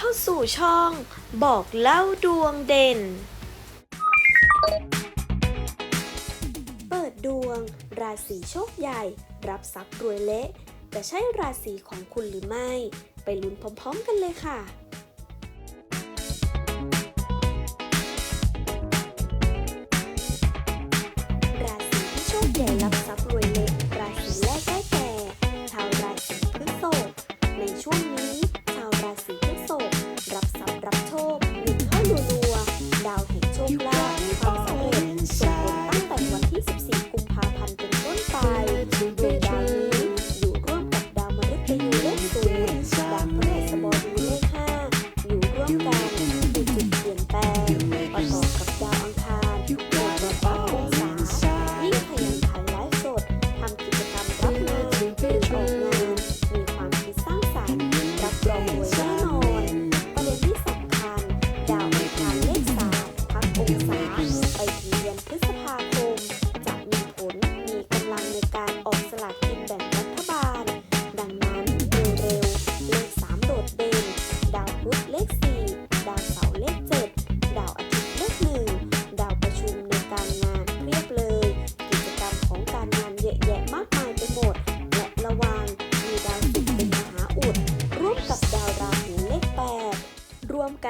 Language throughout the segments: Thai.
เข้าสู่ช่อง บอกเล่าดวงเด่น เปิดดวง ราศีโชคใหญ่ รับทรัพย์รวยเละ จะใช่ราศีของคุณหรือไม่ ไปลุ้นพร้อมๆกันเลยค่ะ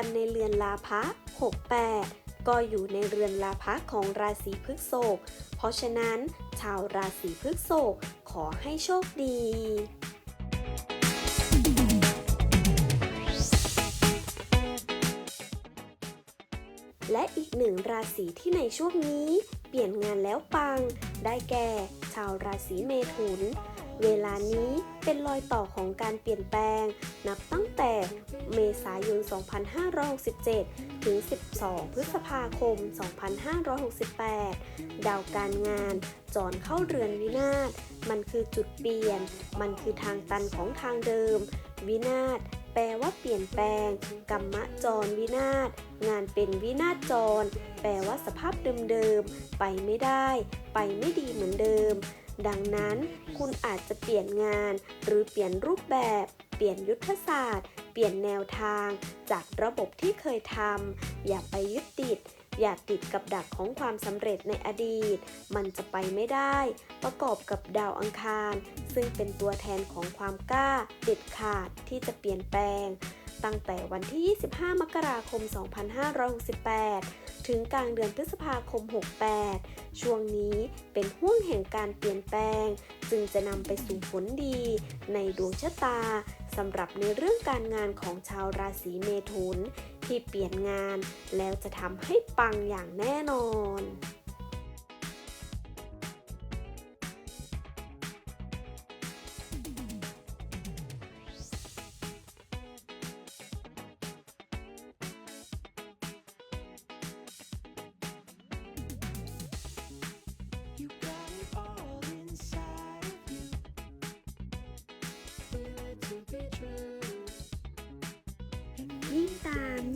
กันในเรือนลาภะ68 ก็อยู่ในเรือนลาภะของราศีพฤษภ เพราะฉะนั้น ชาวราศีพฤษภขอให้โชคดีและอีกหนึ่งราศีที่ในช่วงนี้ เปลี่ยนงานแล้วปัง ได้แก่ ชาวราศีเมถุน เวลานี้เป็นรอยต่อของการเปลี่ยนแปลง นับตั้งแต่เมษายน 2567 ถึง 12 พฤษภาคม 2568 ดาวการงาน จรเข้าเรือนวินาศ มันคือจุดเปลี่ยน มันคือทางตันของทางเดิม วินาศ แปลว่าเปลี่ยนแปลง กรรมะจรวินาศ งานเป็นวินาศจร แปลว่าสภาพเดิมๆ ไปไม่ได้ ไปไม่ดีเหมือนเดิม ดังนั้นคุณอาจจะเปลี่ยนงาน หรือเปลี่ยนรูปแบบ เปลี่ยนยุทธศาสตร์ เปลี่ยนแนวทาง จากระบบที่เคยทำ อย่าไปยึดติด อย่าติดกับดักของความสำเร็จในอดีต มันจะไปไม่ได้ ประกอบกับดาวอังคาร ซึ่งเป็นตัวแทนของความกล้า เด็ดขาดที่จะเปลี่ยนแปลง ตั้งแต่วันที่ 25 มกราคม 2568 ถึงกลางเดือนพฤษภาคม 68 ช่วงนี้เป็นห่วงแห่งการเปลี่ยนแปลง จึงจะนำไปสู่ผลดี ในดวงชะตาสำหรับในเรื่องการงานของชาวราศีเมถุน ที่เปลี่ยนงาน แล้วจะทำให้ปังอย่างแน่นอน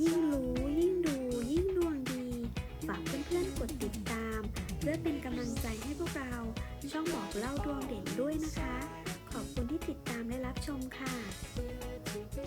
ยิ่งรู้ ยิ่งดู ยิ่งดวงดี ฝากเพื่อนๆกดติดตาม เพื่อเป็นกำลังใจให้พวกเรา ช่องบอกเล่าดวงเด่นด้วยนะคะ ขอบคุณที่ติดตามและรับชมค่ะ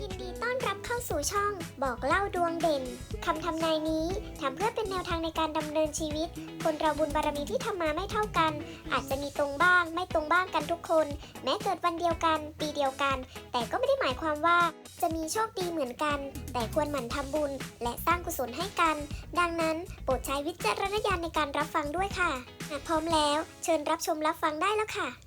ยินดีต้อนรับเข้าสู่ช่อง บอกเล่าดวงเด่นคำทำนายนี้ทำเพื่อเป็นแนวทางในการดำเนินชีวิต คนเราบุญบารมีที่ทำมาไม่เท่ากัน อาจจะมีตรงบ้าง ไม่ตรงบ้างกันทุกคน แม้เกิดวันเดียวกัน ปีเดียวกัน แต่ก็ไม่ได้หมายความว่า จะมีโชคดีเหมือนกัน แต่ควรหมั่นทำบุญ และสร้างกุศลให้กัน ดังนั้นโปรดใช้วิจารณญาณในการรับฟังด้วยค่ะหากพร้อมแล้ว เชิญรับชมรับฟังได้แล้วค่ะ